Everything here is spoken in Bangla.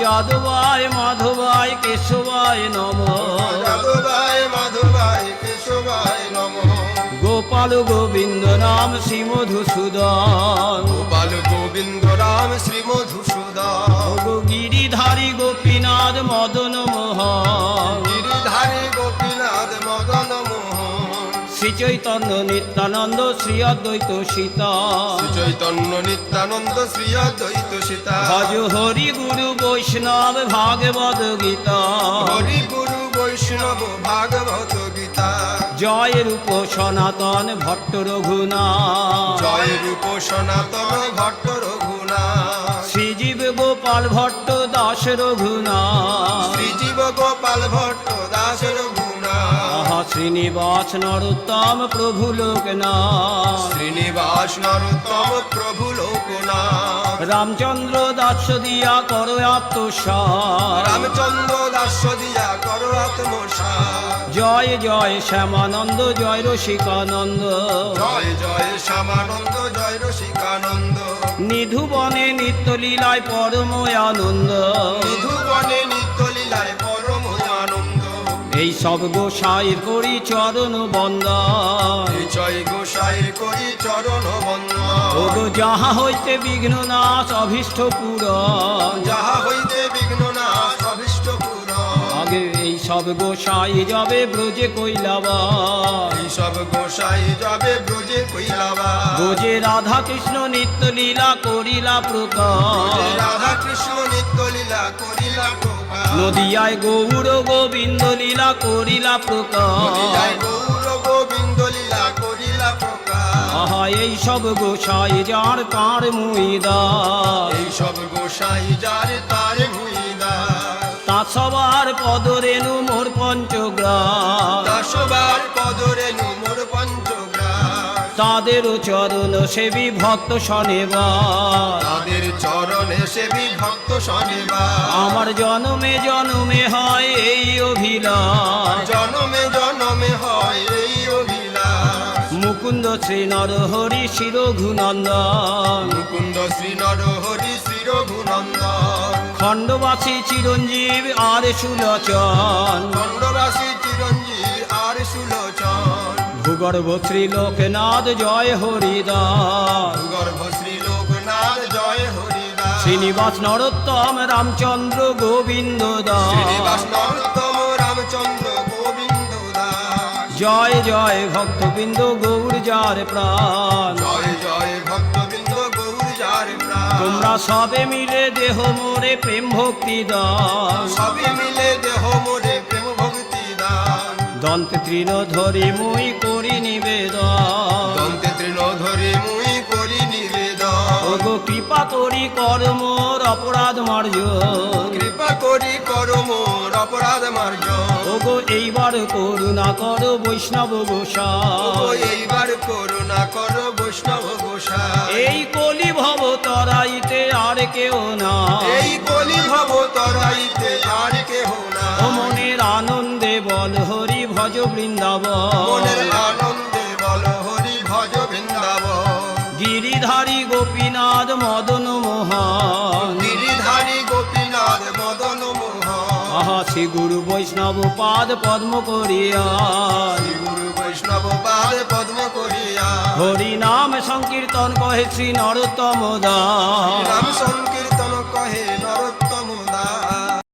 যাদবায় কেশবাই মাধবায় কেশবায় নম। যাদবায় মাধবায় কেশবাই নম। গোপাল গোবিন্দ নাম শ্রী মধুসূদন চৈতন্য নিত্যানন্দ শ্রী অদ্বৈত সীতা। চৈতন্য নিত্যানন্দ শ্রী অদ্বৈত সীতা। ভজ হরি গুরু বৈষ্ণব ভাগবত গীতা। হরি গুরু বৈষ্ণব ভাগবত গীতা। জয় রূপ সনাতন ভট্ট রঘুনা জয় রূপ সনাতন ভট্ট রঘুনা শ্রীজীব গোপাল ভট্ট দাস রঘুনাথ। শ্রীজীব গোপাল ভট্ট দাস রঘুনা শ্রীনিবাস নরোত্তম প্রভু লোকনাথ। শ্রীনিবাস নরোত্তম প্রভু লোকনাথ। রামচন্দ্র দাস দিয়া কর আত্মসার। রামচন্দ্র দাস দিয়া করো আত্মসা জয় জয় শ্যামানন্দ জয় রসিকানন্দ। জয় জয় শ্যামানন্দ জয় রসিকানন্দ। নিধুবনে নিত্য লীলায় পরম আনন্দ। নিধুবনে নিত্য লীলায় পরম এই সব গোসাইর করি চরণ বন্দন। জয় গোসাইর করি চরণ বন্দন। যাহা হইতে বিঘ্ন নাশ অভীষ্ট পূরণ। যাহা হইতে বিঘ্ন না অভিষ্ট পুরন আগে এই সব গোসাই যাবে ব্রজে কইলাবা এই সব গোসাই যাবে ব্রজে কইলাবা ব্রজে রাধা কৃষ্ণ নিত্য লীলা করিলা প্রকাশ রাধা কৃষ্ণ নিত্য লীলা করিলা প্রকাশ নদিয়ায় গৌর গোবিন্দ লীলা করিলা প্রকাশ। এই সব গোসাই যার তার মুইদা এই সব গোসাই যার তার ভুইদা তা সবার পদরেণু মোর পঞ্চগ্রাম সবার পদরে নুমর পঞ্চগ্রাম তাদেরও চরণ সেবী ভক্ত শনিবার। তাদের চরণে সেবী ভক্ত শনিবার। আমার জনমে জনমে হয় এই অভিলাষ। জনমে জনমে হয় এই অভিলাষ। মুকুন্দ শ্রী নরহরি শিরঘুনন্দন মুকুন্দ শ্রী নর হরি শ্রী রঘুনন্দন। খণ্ডবাসী চিরঞ্জীব আর সুলোচন। খণ্ডরাশি চিরঞ্জীব আর সুলোচন। ভূগর্ভ শ্রী লোকনাথ জয় হরিদাস। গর্ভ শ্রী লোকনাথ জয় হরিদাস। শ্রীনিবাস নরোত্তম রামচন্দ্র গোবিন্দ শ্রীনিবাস দাস নরোত্তম রামচন্দ্র গোবিন্দ দাস। জয় জয় ভক্তবৃন্দ গৌর যার প্রাণ। জয় জয় ভক্তবৃন্দ গৌর যার প্রাণ। তোমরা সবে মিলে দেহ মোরে প্রেম ভক্তি দাস। সবে মিলে দেহ দন্ত তৃণ ধরে মুই করি নিবেদন। দন্তে তৃণ ধরে মুই করি নিবেদন। ওগো কৃপা করি কর মোর অপরাধ মার্জন। কৃপা করি করো মোর অপরাধ মার্জন। ওগো এইবার করুণা কর বৈষ্ণব গোসা। এইবার করুণা করো বৈষ্ণব গোসা। এই কলি ভব তরাইতে আর কেউ না। এই কলি ভব তরাইতে ভজ বৃন্দাবন। মনের আনন্দে বল হরি ভজ বৃন্দাব গিরিধারী গোপীনাথ মদন মোহন। গিরিধারী গোপীনাথ মদন মোহন। আহা শ্রী গুরু বৈষ্ণব পাদ পদ্ম করিয়া। শ্রী গুরু বৈষ্ণব পাদ পদ্ম করিয়া। হরি নাম সংকীর্তন কহে শ্রী নরোত্তম দাস রাম সংকীর্তন